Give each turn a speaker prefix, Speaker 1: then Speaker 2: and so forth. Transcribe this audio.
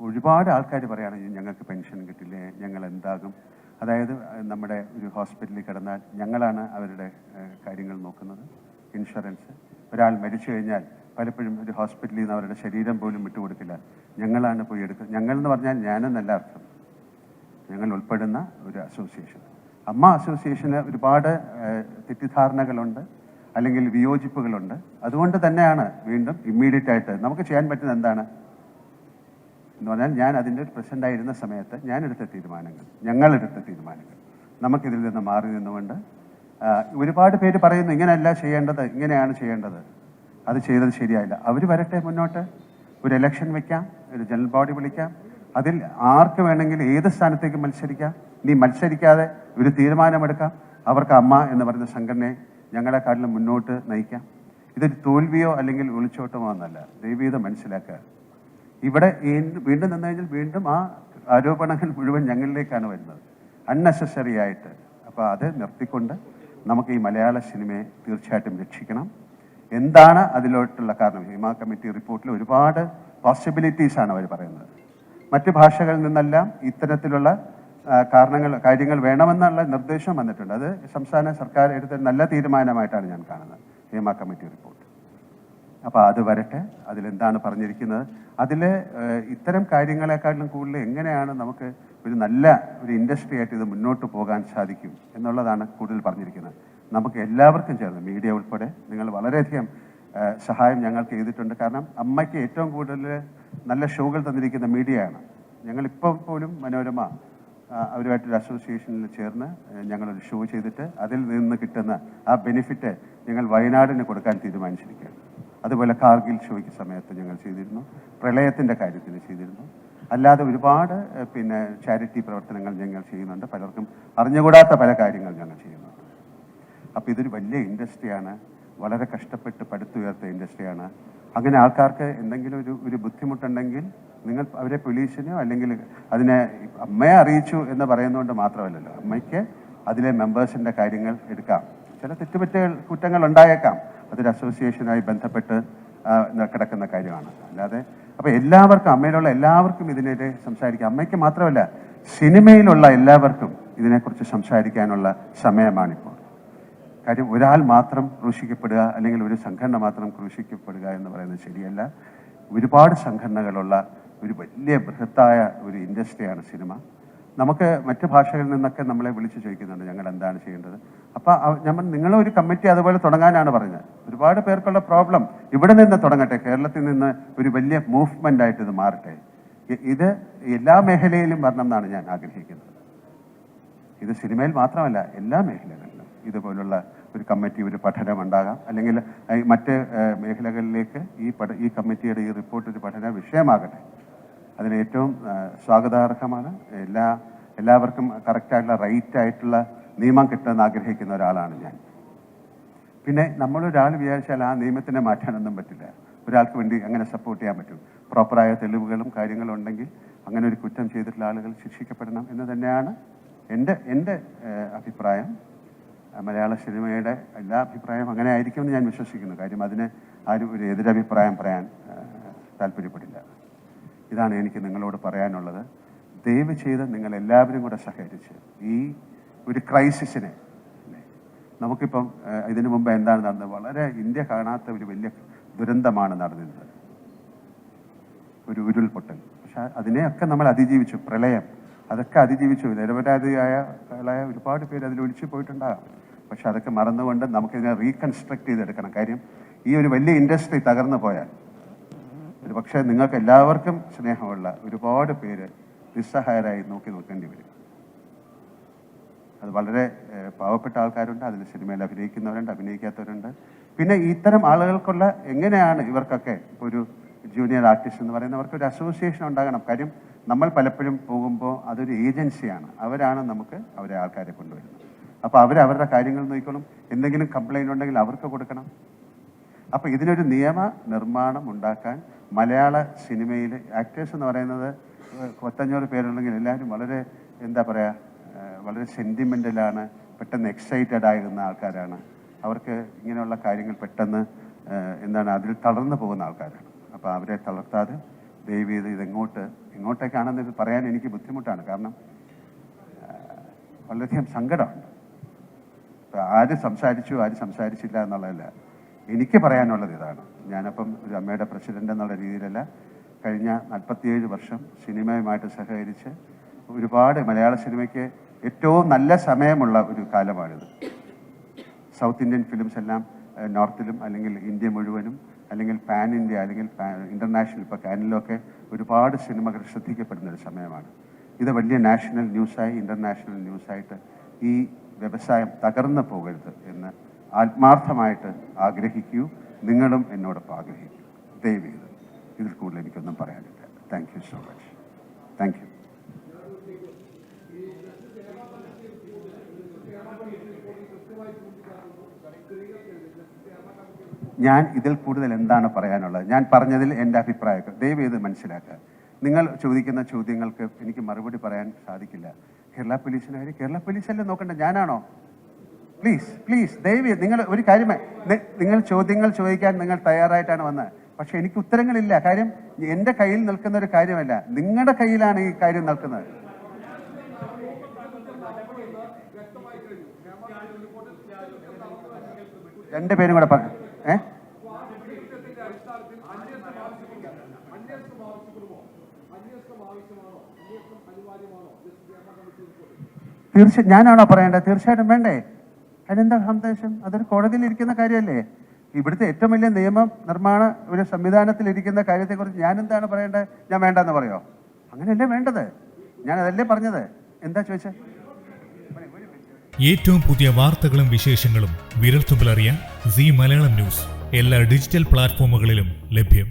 Speaker 1: ഒരുപാട് ആൾക്കാർ പറയാണ് ഞങ്ങൾക്ക് പെൻഷൻ കിട്ടില്ലേ? ഞങ്ങൾ എന്താകും? അതായത് നമ്മുടെ ഒരു ഹോസ്പിറ്റലിൽ കിടന്നാൽ ഞങ്ങളാണ് അവരുടെ കാര്യങ്ങൾ നോക്കുന്നത് ഇൻഷുറൻസ്. ഒരാൾ മരിച്ചു കഴിഞ്ഞാൽ പലപ്പോഴും ഒരു ഹോസ്പിറ്റലിൽ നിന്ന് അവരുടെ ശരീരം പോലും വിട്ടുകൊടുക്കില്ല ഞങ്ങളാണ് പോയി എടുക്കുന്നത് ഞങ്ങൾ എന്ന് പറഞ്ഞാൽ ഞാനെന്നല്ല അർത്ഥം. ഞങ്ങൾ ഉൾപ്പെടുന്ന ഒരു അസോസിയേഷൻ. അമ്മ അസോസിയേഷന് ഒരുപാട് തെറ്റിദ്ധാരണകളുണ്ട് അല്ലെങ്കിൽ വിയോജിപ്പുകളുണ്ട്. അതുകൊണ്ട് തന്നെയാണ് വീണ്ടും ഇമ്മീഡിയറ്റ് ആയിട്ട് നമുക്ക് ചെയ്യാൻ പറ്റുന്നത് എന്താണ്? എന്ന് പറഞ്ഞാൽ ഞാൻ അതിന്റെ പ്രസിഡന്റായിരുന്ന സമയത്ത് ഞാൻ എടുത്ത തീരുമാനങ്ങൾ ഞങ്ങൾ എടുത്ത തീരുമാനങ്ങൾ. നമുക്കിതിൽ നിന്ന് മാറി നിന്നുകൊണ്ട് ഒരുപാട് പേര് പറയുന്നു ഇങ്ങനെയല്ല ചെയ്യേണ്ടത് ഇങ്ങനെയാണ് ചെയ്യേണ്ടത്. അത് ചെയ്തത് ശരിയായില്ല. അവർ വരട്ടെ മുന്നോട്ട്. ഒരു ഇലക്ഷൻ വെക്കാം ഒരു ജനറൽ ബോഡി വിളിക്കാം. അതിൽ ആർക്ക് വേണമെങ്കിലും ഏത് സ്ഥാനത്തേക്ക് മത്സരിക്കാം. നീ മത്സരിക്കാതെ ഒരു തീരുമാനമെടുക്കാം. അവർക്ക് അമ്മ എന്ന് പറയുന്ന സംഘടനയെ ഞങ്ങളെക്കാട്ടിലും മുന്നോട്ട് നയിക്കാം. ഇതൊരു തോൽവിയോ അല്ലെങ്കിൽ ഒളിച്ചോട്ടമോ എന്നല്ല. ദൈവീതം മനസ്സിലാക്കുക. ഇവിടെ വീണ്ടും നിന്ന് കഴിഞ്ഞാൽ വീണ്ടും ആ ആരോപണങ്ങൾ മുഴുവൻ ഞങ്ങളിലേക്കാണ് വരുന്നത്. അൺനെസസറി ആയിട്ട്. അപ്പോൾ അത് നിർത്തിക്കൊണ്ട് നമുക്ക് ഈ മലയാള സിനിമയെ തീർച്ചയായിട്ടും രക്ഷിക്കണം. എന്താണ് അതിലോട്ടുള്ള കാരണം? ഹിമ കമ്മിറ്റി റിപ്പോർട്ടിൽ ഒരുപാട് പോസിബിലിറ്റീസ് ആണ് അവർ പറയുന്നത്. മറ്റ് ഭാഷകളിൽ നിന്നെല്ലാം ഇത്തരത്തിലുള്ള കാരണങ്ങൾ കാര്യങ്ങൾ വേണമെന്നുള്ള നിർദ്ദേശം വന്നിട്ടുണ്ട്. അത് സംസ്ഥാന സർക്കാർ എടുത്ത നല്ല തീരുമാനമായിട്ടാണ് ഞാൻ കാണുന്നത്. Hema committee report. അപ്പോൾ അത് വരട്ടെ. അതിലെന്താണ് പറഞ്ഞിരിക്കുന്നത്? അതിൽ ഇത്തരം കാര്യങ്ങളെക്കാട്ടിലും കൂടുതൽ എങ്ങനെയാണ് നമുക്ക് ഒരു നല്ല ഒരു ഇൻഡസ്ട്രി ആയിട്ട് ഇത് മുന്നോട്ട് പോകാൻ സാധിക്കും എന്നുള്ളതാണ് കൂടുതൽ പറഞ്ഞിരിക്കുന്നത്. നമുക്ക് എല്ലാവർക്കും ചേർന്ന് മീഡിയ ഉൾപ്പെടെ നിങ്ങൾ വളരെയധികം സഹായം ഞങ്ങൾക്ക് ചെയ്തിട്ടുണ്ട്. കാരണം അമ്മയ്ക്ക് ഏറ്റവും കൂടുതൽ നല്ല ഷോകൾ തന്നിരിക്കുന്ന മീഡിയയാണ്. ഞങ്ങളിപ്പോൾ പോലും മനോരമ അവരുമായിട്ടൊരു അസോസിയേഷനിൽ ചേർന്ന് ഞങ്ങളൊരു ഷോ ചെയ്തിട്ട് അതിൽ നിന്ന് കിട്ടുന്ന ആ ബെനിഫിറ്റ് ഞങ്ങൾ വയനാടിന് കൊടുക്കാൻ തീരുമാനിച്ചിരിക്കുകയാണ്. അതുപോലെ കാർഗിൽ ഷോയ്ക്ക് സമയത്ത് ഞങ്ങൾ ചെയ്തിരുന്നു. പ്രളയത്തിന്റെ കാര്യത്തിൽ ചെയ്തിരുന്നു. അല്ലാതെ ഒരുപാട് പിന്നെ ചാരിറ്റി പ്രവർത്തനങ്ങൾ ഞങ്ങൾ ചെയ്യുന്നുണ്ട്. പലർക്കും അറിഞ്ഞുകൂടാത്ത പല കാര്യങ്ങൾ ഞങ്ങൾ ചെയ്യുന്നുണ്ട്. അപ്പോൾ ഇതൊരു വലിയ ഇൻഡസ്ട്രിയാണ്. വളരെ കഷ്ടപ്പെട്ട് പടുത്തുയർത്ത ഇൻഡസ്ട്രിയാണ്. അങ്ങനെ ആൾക്കാർക്ക് എന്തെങ്കിലും ഒരു ഒരു ബുദ്ധിമുട്ടുണ്ടെങ്കിൽ നിങ്ങൾ അവരെ പോലീസിനോ അല്ലെങ്കിൽ അതിനെ അമ്മയെ അറിയിച്ചു എന്ന് പറയുന്നതുകൊണ്ട് മാത്രമല്ലല്ലോ. അമ്മയ്ക്ക് അതിലെ മെമ്പേഴ്സിന്റെ കാര്യങ്ങൾ എടുക്കാം. ചില തെറ്റുപറ്റുകൾ കുറ്റങ്ങൾ ഉണ്ടായേക്കാം. അതൊരു അസോസിയേഷനായി ബന്ധപ്പെട്ട് കിടക്കുന്ന കാര്യമാണ്. അല്ലാതെ അപ്പോൾ എല്ലാവർക്കും അമ്മയിലുള്ള എല്ലാവർക്കും ഇതിനെതിരെ സംസാരിക്കാം. അമ്മയ്ക്ക് മാത്രമല്ല സിനിമയിലുള്ള എല്ലാവർക്കും ഇതിനെക്കുറിച്ച് സംസാരിക്കാനുള്ള സമയമാണിപ്പോൾ. കാര്യം ഒരാൾ മാത്രം ക്രൂശിക്കപ്പെടുക അല്ലെങ്കിൽ ഒരു സംഘടന മാത്രം ക്രൂശിക്കപ്പെടുക എന്ന് പറയുന്നത് ശരിയല്ല. ഒരുപാട് സംഘടനകളുള്ള ഒരു വലിയ ബൃഹത്തായ ഒരു ഇൻഡസ്ട്രിയാണ് സിനിമ. നമുക്ക് മറ്റു ഭാഷകളിൽ നിന്നൊക്കെ നമ്മളെ വിളിച്ചു ചോദിക്കുന്നുണ്ട് ഞങ്ങൾ എന്താണ് ചെയ്യേണ്ടത്. അപ്പോൾ നമ്മൾ നിങ്ങളൊരു കമ്മിറ്റി അതുപോലെ തുടങ്ങാനാണ് പറഞ്ഞത്. ഒരുപാട് പേർക്കുള്ള പ്രോബ്ലം ഇവിടെ നിന്ന് തുടങ്ങട്ടെ. കേരളത്തിൽ നിന്ന് ഒരു വലിയ മൂവ്മെന്റ് ആയിട്ട് ഇത് മാറട്ടെ. ഇത് എല്ലാ മേഖലയിലും വരണം എന്നാണ് ഞാൻ ആഗ്രഹിക്കുന്നത്. ഇത് സിനിമയിൽ മാത്രമല്ല എല്ലാ മേഖലകളിലും ഇതുപോലുള്ള ഒരു കമ്മിറ്റി ഒരു പഠനം ഉണ്ടാകാം. അല്ലെങ്കിൽ മറ്റ് മേഖലകളിലേക്ക് ഈ പഠ ഈ കമ്മിറ്റിയുടെ ഈ റിപ്പോർട്ട് ഒരു പഠന വിഷയമാകട്ടെ. അതിന് ഏറ്റവും സ്വാഗതാർഹമാണ്. എല്ലാ എല്ലാവർക്കും കറക്റ്റായിട്ടുള്ള റൈറ്റ് ആയിട്ടുള്ള നിയമം കിട്ടുമെന്ന് ആഗ്രഹിക്കുന്ന ഒരാളാണ് ഞാൻ. പിന്നെ നമ്മളൊരാൾ വിചാരിച്ചാൽ ആ നിയമത്തിനെ മാറ്റാനൊന്നും പറ്റില്ല. ഒരാൾക്ക് വേണ്ടി അങ്ങനെ സപ്പോർട്ട് ചെയ്യാൻ പറ്റും. പ്രോപ്പറായ തെളിവുകളും കാര്യങ്ങളും ഉണ്ടെങ്കിൽ അങ്ങനെ ഒരു കുറ്റം ചെയ്തിട്ടുള്ള ആളുകൾ ശിക്ഷിക്കപ്പെടണം എന്ന് തന്നെയാണ് എന്റെ എന്റെ അഭിപ്രായം. മലയാള സിനിമയുടെ എല്ലാ അഭിപ്രായം അങ്ങനെ ആയിരിക്കുമെന്ന് ഞാൻ വിശ്വസിക്കുന്നു. കാര്യം അതിന് ആരും ഒരു എതിരഭിപ്രായം പറയാൻ താല്പര്യപ്പെടില്ല. ഇതാണ് എനിക്ക് നിങ്ങളോട് പറയാനുള്ളത്. ദയവ് ചെയ്ത് നിങ്ങൾ എല്ലാവരും കൂടെ സഹകരിച്ച് ഈ ഒരു ക്രൈസിസിനെ നമുക്കിപ്പം ഇതിനു മുമ്പ് എന്താണ് നടന്നത്? വളരെ ഇന്ത്യ കാണാത്ത ഒരു വലിയ ദുരന്തമാണ് നടന്നിരുന്നത് ഒരു ഉരുൾപൊട്ടൽ. പക്ഷേ അതിനെയൊക്കെ നമ്മൾ അതിജീവിച്ചു. പ്രളയം. അതൊക്കെ അതിജീവിച്ചു. നിരപരാധിയായ ഒരുപാട് പേര് അതിൽ ഒഴിച്ചു പോയിട്ടുണ്ടാകാം. പക്ഷെ അതൊക്കെ മറന്നുകൊണ്ട് നമുക്കിതിനെ റീകൺസ്ട്രക്ട് ചെയ്തെടുക്കണം. കാര്യം ഈ ഒരു വലിയ ഇൻഡസ്ട്രി തകർന്നു പോയാൽ ഒരു പക്ഷേ നിങ്ങൾക്ക് എല്ലാവർക്കും സ്നേഹമുള്ള ഒരുപാട് പേര് നിസ്സഹായരായി നോക്കി നിൽക്കേണ്ടി വരും. അത് വളരെ പാവപ്പെട്ട ആൾക്കാരുണ്ട് അതിൽ സിനിമയിൽ അഭിനയിക്കുന്നവരുണ്ട് അഭിനയിക്കാത്തവരുണ്ട്. പിന്നെ ഇത്തരം ആളുകൾക്കുള്ള എങ്ങനെയാണ് ഇവർക്കൊക്കെ ഒരു ജൂനിയർ ആർട്ടിസ്റ്റ് എന്ന് പറയുന്നവർക്ക് ഒരു അസോസിയേഷൻ ഉണ്ടാകണം. കാര്യം നമ്മൾ പലപ്പോഴും പോകുമ്പോൾ അതൊരു ഏജൻസിയാണ്. അവരാണ് നമുക്ക് അവരെ ആൾക്കാരെ കൊണ്ടുവരുന്നത്. അപ്പോൾ അവർ അവരുടെ കാര്യങ്ങൾ നോക്കിക്കോളും. എന്തെങ്കിലും കംപ്ലൈന്റ് ഉണ്ടെങ്കിൽ അവർക്ക് കൊടുക്കണം. അപ്പോൾ ഇതിനൊരു നിയമ നിർമ്മാണം ഉണ്ടാക്കാൻ മലയാള സിനിമയിൽ ആക്ടേഴ്സ് എന്ന് പറയുന്നത് പത്തഞ്ഞൂറ് പേരുണ്ടെങ്കിൽ എല്ലാവരും വളരെ എന്താ പറയുക വളരെ സെന്റിമെന്റലാണ് പെട്ടെന്ന് എക്സൈറ്റഡ് ആയിരുന്ന ആൾക്കാരാണ്. അവർക്ക് ഇങ്ങനെയുള്ള കാര്യങ്ങൾ പെട്ടെന്ന് എന്താണ് അതിൽ തളർന്നു പോകുന്ന ആൾക്കാരാണ്. അപ്പോൾ അവരെ തളർത്താതെ ദയവ് ഇത് ഇതെങ്ങോട്ട് എങ്ങോട്ടേക്കാണെന്ന് പറയാൻ എനിക്ക് ബുദ്ധിമുട്ടാണ്. കാരണം വളരെയധികം സങ്കടമുണ്ട്. ആര് സംസാരിച്ചു ആര് സംസാരിച്ചില്ല എന്നുള്ളതല്ല. എനിക്ക് പറയാനുള്ളത് ഇതാണ്. ഞാനപ്പം ഒരു അമ്മയുടെ പ്രസിഡന്റ് എന്നുള്ള രീതിയിലല്ല കഴിഞ്ഞ നാൽപ്പത്തിയേഴ് വർഷം സിനിമയുമായിട്ട് സഹകരിച്ച് ഒരുപാട് മലയാള സിനിമയ്ക്ക് ഏറ്റവും നല്ല സമയമുള്ള ഒരു കാലമാണിത്. സൗത്ത് ഇന്ത്യൻ ഫിലിംസ് എല്ലാം നോർത്തിലും അല്ലെങ്കിൽ ഇന്ത്യ മുഴുവനും അല്ലെങ്കിൽ പാൻ ഇന്ത്യ അല്ലെങ്കിൽ ഇന്റർനാഷണൽ ഇപ്പോൾ കാനിലൊക്കെ ഒരുപാട് സിനിമകൾ ശ്രദ്ധിക്കപ്പെടുന്ന ഒരു സമയമാണ്. ഇത് വലിയ നാഷണൽ ന്യൂസായി ഇന്റർനാഷണൽ ന്യൂസായിട്ട് ഈ വ്യവസായം തകർന്നു പോകരുത് എന്ന് ആത്മാർത്ഥമായിട്ട് ആഗ്രഹിക്കൂ. നിങ്ങളും എന്നോടൊപ്പം ആഗ്രഹിക്കൂ. ദയവ് ഇതിൽ കൂടുതൽ എനിക്കൊന്നും പറയാനില്ല. Thank you so much thank you ഞാൻ ഇതിൽ കൂടുതൽ എന്താണ് പറയാനുള്ളത്? ഞാൻ പറഞ്ഞതിൽ എന്റെ അഭിപ്രായം ദയവ് ചെയ്ത് മനസ്സിലാക്കുക. നിങ്ങൾ ചോദിക്കുന്ന ചോദ്യങ്ങൾക്ക് എനിക്ക് മറുപടി പറയാൻ സാധിക്കില്ല. കേരള പോലീസിനായി കേരള പോലീസല്ലേ നോക്കണ്ട? ഞാനാണോ? പ്ലീസ് പ്ലീസ് ദയവി നിങ്ങൾ ഒരു കാര്യമേ നിങ്ങൾ ചോദ്യങ്ങൾ ചോദിക്കാൻ നിങ്ങൾ തയ്യാറായിട്ടാണ് വന്നത്. പക്ഷെ എനിക്ക് ഉത്തരങ്ങളില്ല. കാര്യം എന്റെ കയ്യിൽ നിൽക്കുന്ന ഒരു കാര്യമല്ല. നിങ്ങളുടെ കയ്യിലാണ് ഈ കാര്യം നിൽക്കുന്നത്. രണ്ടുപേരും കൂടെ പറഞ്ഞു ഏ? തീർച്ച ഞാനാണോ പറയേണ്ടത്? തീർച്ചയായിട്ടും വേണ്ടേ? അതിനെന്താ സന്ദേശം അതൊരു കോടതിയിൽ ഇരിക്കുന്ന കാര്യമല്ലേ? ഇവിടുത്തെ ഏറ്റവും വലിയ നിയമ നിർമ്മാണ ഒരു സംവിധാനത്തിൽ ഇരിക്കുന്ന കാര്യത്തെക്കുറിച്ച് ഞാൻ എന്താണ് പറയേണ്ടത്? ഞാൻ വേണ്ടെന്ന് പറയോ? അങ്ങനെയല്ലേ വേണ്ടത്? ഞാൻ അതല്ലേ പറഞ്ഞത്. എന്താ ചോദിച്ചത്
Speaker 2: ഏറ്റവും പുതിയ വാർത്തകളും വിശേഷങ്ങളും വിരൽത്തുമ്പിലറിയാൻ സി മലയാളം ന്യൂസ്. എല്ലാ ഡിജിറ്റൽ പ്ലാറ്റ്ഫോമുകളിലും ലഭ്യം.